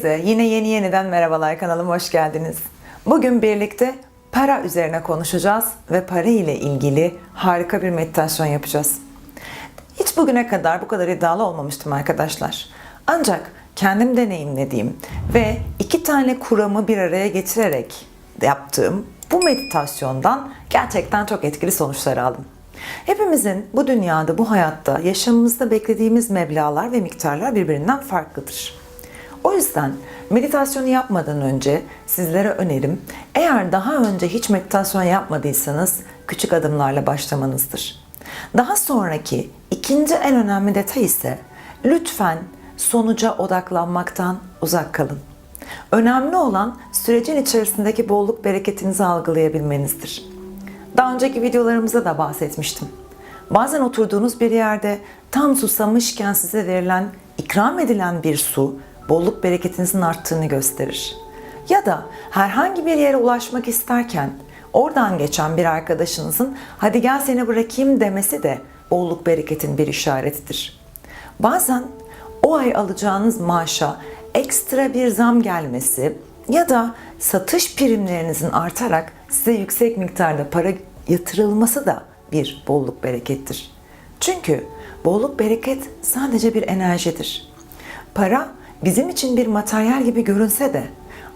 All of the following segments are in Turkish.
Herkese yine yeni yeniden merhabalar kanalıma hoş geldiniz. Bugün birlikte para üzerine konuşacağız ve para ile ilgili harika bir meditasyon yapacağız. Hiç bugüne kadar bu kadar iddialı olmamıştım arkadaşlar. Ancak kendim deneyimlediğim ve iki tane kuramı bir araya getirerek yaptığım bu meditasyondan gerçekten çok etkili sonuçlar aldım. Hepimizin bu dünyada, bu hayatta, yaşamımızda beklediğimiz meblağlar ve miktarlar birbirinden farklıdır. O yüzden meditasyonu yapmadan önce sizlere önerim eğer daha önce hiç meditasyon yapmadıysanız küçük adımlarla başlamanızdır. Daha sonraki ikinci en önemli detay ise lütfen sonuca odaklanmaktan uzak kalın. Önemli olan sürecin içerisindeki bolluk bereketinizi algılayabilmenizdir. Daha önceki videolarımızda da bahsetmiştim. Bazen oturduğunuz bir yerde tam susamışken size verilen, ikram edilen bir su bolluk bereketinizin arttığını gösterir. Ya da herhangi bir yere ulaşmak isterken oradan geçen bir arkadaşınızın hadi gel seni bırakayım demesi de bolluk bereketin bir işaretidir. Bazen o ay alacağınız maaşa ekstra bir zam gelmesi ya da satış primlerinizin artarak size yüksek miktarda para yatırılması da bir bolluk berekettir. Çünkü bolluk bereket sadece bir enerjidir. Para bizim için bir materyal gibi görünse de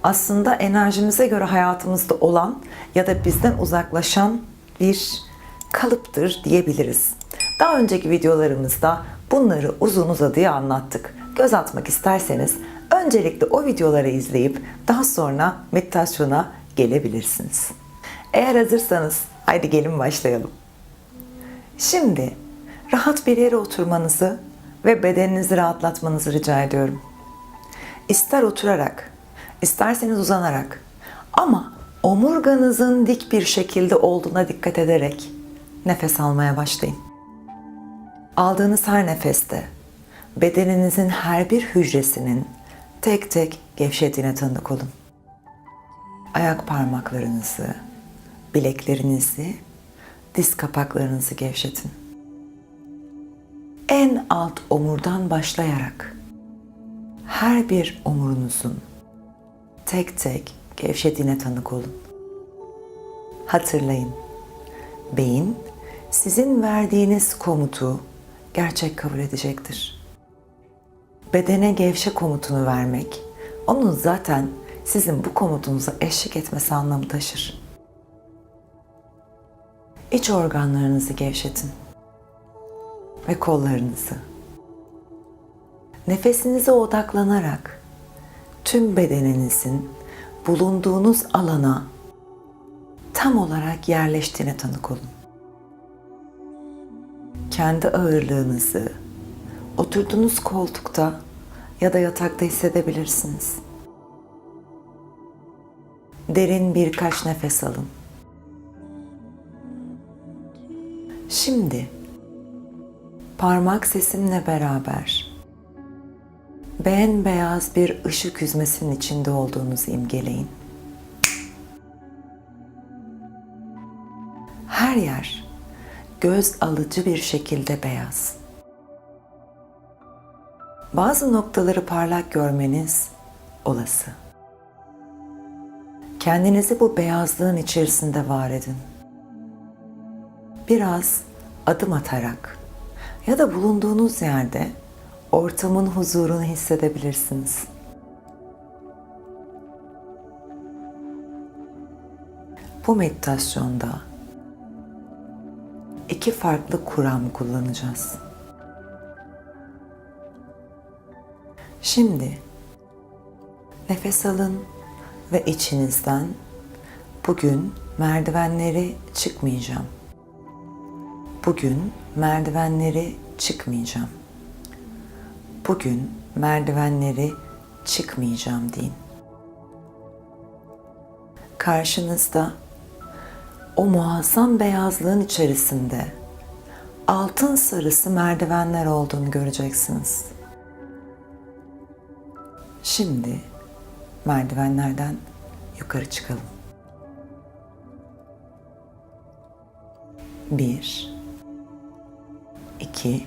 aslında enerjimize göre hayatımızda olan ya da bizden uzaklaşan bir kalıptır diyebiliriz. Daha önceki videolarımızda bunları uzun uzadıya anlattık. Göz atmak isterseniz öncelikle o videoları izleyip daha sonra meditasyona gelebilirsiniz. Eğer hazırsanız haydi gelin başlayalım. Şimdi rahat bir yere oturmanızı ve bedeninizi rahatlatmanızı rica ediyorum. İster oturarak, isterseniz uzanarak ama omurganızın dik bir şekilde olduğuna dikkat ederek nefes almaya başlayın. Aldığınız her nefeste bedeninizin her bir hücresinin tek tek gevşediğine tanık olun. Ayak parmaklarınızı, bileklerinizi, diz kapaklarınızı gevşetin. En alt omurdan başlayarak her bir omurunuzun tek tek gevşediğine tanık olun. Hatırlayın, beyin sizin verdiğiniz komutu gerçek kabul edecektir. Bedene gevşe komutunu vermek, onun zaten sizin bu komutunuza eşlik etmesi anlamı taşır. İç organlarınızı gevşetin ve kollarınızı. Nefesinize odaklanarak tüm bedeninizin bulunduğunuz alana tam olarak yerleştiğine tanık olun. Kendi ağırlığınızı oturduğunuz koltukta ya da yatakta hissedebilirsiniz. Derin birkaç nefes alın. Şimdi parmak sesimle beraber beyaz bir ışık hüzmesinin içinde olduğunuzu imgeleyin. Her yer göz alıcı bir şekilde beyaz. Bazı noktaları parlak görmeniz olası. Kendinizi bu beyazlığın içerisinde var edin. Biraz adım atarak ya da bulunduğunuz yerde ortamın huzurunu hissedebilirsiniz. Bu meditasyonda iki farklı kuram kullanacağız. Şimdi nefes alın ve içinizden bugün merdivenleri çıkmayacağım. Bugün merdivenleri çıkmayacağım. Bugün merdivenleri çıkmayacağım deyin. Karşınızda o muazzam beyazlığın içerisinde altın sarısı merdivenler olduğunu göreceksiniz. Şimdi merdivenlerden yukarı çıkalım. Bir, iki,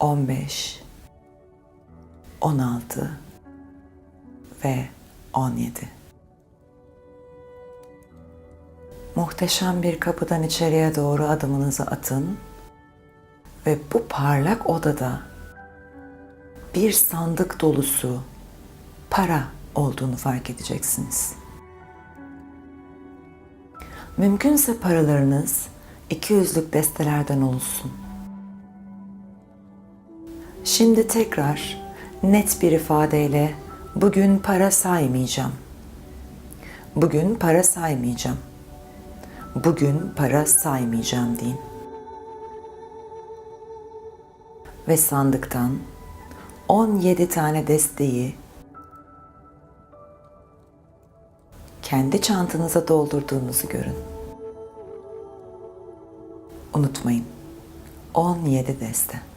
15 16 ve 17 Muhteşem bir kapıdan içeriye doğru adımınızı atın ve bu parlak odada bir sandık dolusu para olduğunu fark edeceksiniz. Mümkünse paralarınız iki yüzlük destelerden olsun. Şimdi tekrar net bir ifadeyle bugün para saymayacağım. Bugün para saymayacağım. Bugün para saymayacağım deyin. Ve sandıktan 17 tane desteği kendi çantanıza doldurduğunuzu görün. Unutmayın. 17 deste.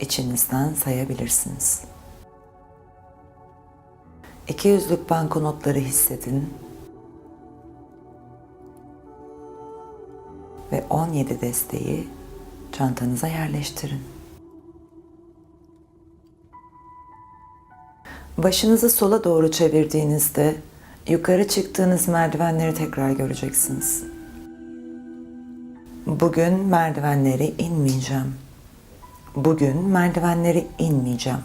İçinizden sayabilirsiniz. 200'lük banknotları hissedin ve 17 desteği çantanıza yerleştirin. Başınızı sola doğru çevirdiğinizde yukarı çıktığınız merdivenleri tekrar göreceksiniz. Bugün merdivenleri inmeyeceğim. Bugün merdivenleri inmeyeceğim.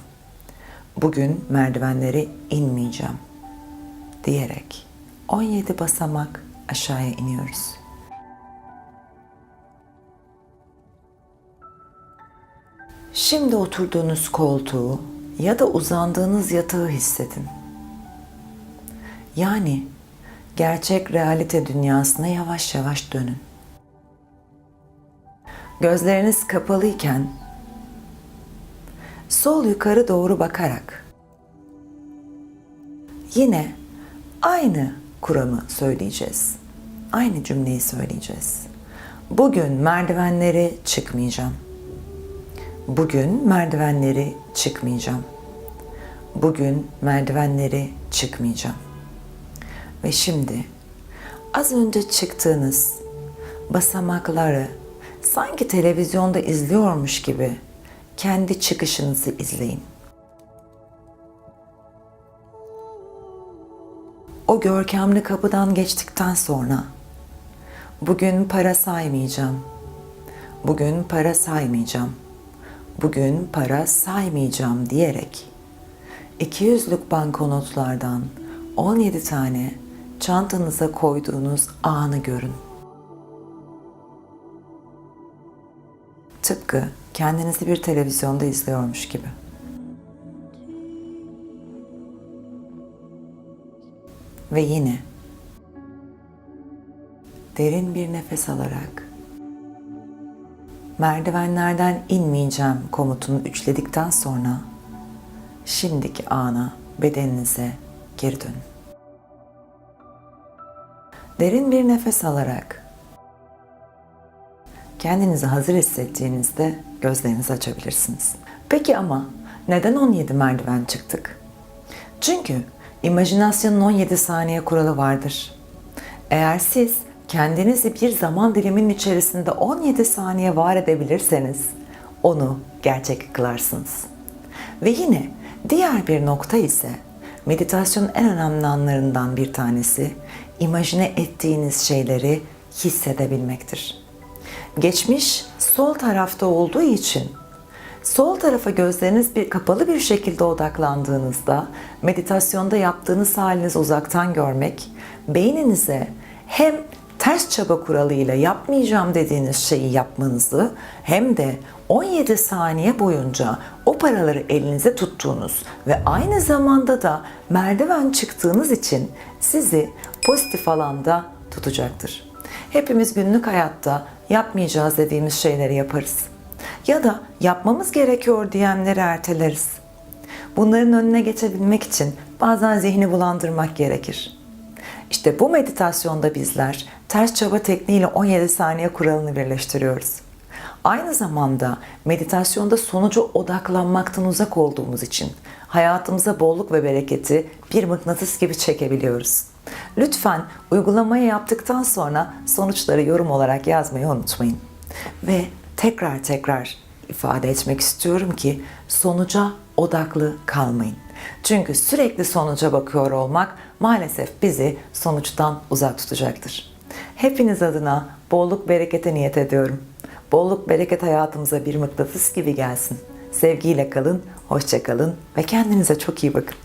Bugün merdivenleri inmeyeceğim diyerek 17 basamak aşağıya iniyoruz. Şimdi oturduğunuz koltuğu ya da uzandığınız yatağı hissedin. Yani gerçek realite dünyasına yavaş yavaş dönün. Gözleriniz kapalıyken sol yukarı doğru bakarak yine aynı kuramı söyleyeceğiz. Aynı cümleyi söyleyeceğiz. Bugün merdivenleri çıkmayacağım. Bugün merdivenleri çıkmayacağım. Bugün merdivenleri çıkmayacağım. Ve şimdi az önce çıktığınız basamakları sanki televizyonda izliyormuş gibi kendi çıkışınızı izleyin. O görkemli kapıdan geçtikten sonra bugün para saymayacağım. Bugün para saymayacağım. Bugün para saymayacağım diyerek 200'lük banknotlardan 17 tane çantanıza koyduğunuz anı görün. Tıpkı kendinizi bir televizyonda izliyormuş gibi. Ve yine derin bir nefes alarak merdivenlerden inmeyeceğim komutunu üçledikten sonra şimdiki ana bedeninize geri dönün. Derin bir nefes alarak kendinizi hazır hissettiğinizde gözlerinizi açabilirsiniz. Peki ama neden 17 merdiven çıktık? Çünkü imajinasyonun 17 saniye kuralı vardır. Eğer siz kendinizi bir zaman diliminin içerisinde 17 saniye var edebilirseniz onu gerçek kılarsınız. Ve yine diğer bir nokta ise meditasyonun en önemli anlarından bir tanesi imajine ettiğiniz şeyleri hissedebilmektir. Geçmiş sol tarafta olduğu için sol tarafa gözleriniz bir kapalı bir şekilde odaklandığınızda meditasyonda yaptığınız halinizi uzaktan görmek beyninize hem ters çaba kuralıyla yapmayacağım dediğiniz şeyi yapmanızı hem de 17 saniye boyunca o paraları elinize tuttuğunuz ve aynı zamanda da merdiven çıktığınız için sizi pozitif alanda tutacaktır. Hepimiz günlük hayatta yapmayacağız dediğimiz şeyleri yaparız. Ya da yapmamız gerekiyor diyenleri erteleriz. Bunların önüne geçebilmek için bazen zihni bulandırmak gerekir. İşte bu meditasyonda bizler ters çaba tekniğiyle 17 saniye kuralını birleştiriyoruz. Aynı zamanda meditasyonda sonuca odaklanmaktan uzak olduğumuz için hayatımıza bolluk ve bereketi bir mıknatıs gibi çekebiliyoruz. Lütfen uygulamayı yaptıktan sonra sonuçları yorum olarak yazmayı unutmayın. Ve tekrar tekrar ifade etmek istiyorum ki sonuca odaklı kalmayın. Çünkü sürekli sonuca bakıyor olmak maalesef bizi sonuçtan uzak tutacaktır. Hepiniz adına bolluk berekete niyet ediyorum. Bolluk bereket hayatımıza bir mıknatıs gibi gelsin. Sevgiyle kalın, hoşça kalın ve kendinize çok iyi bakın.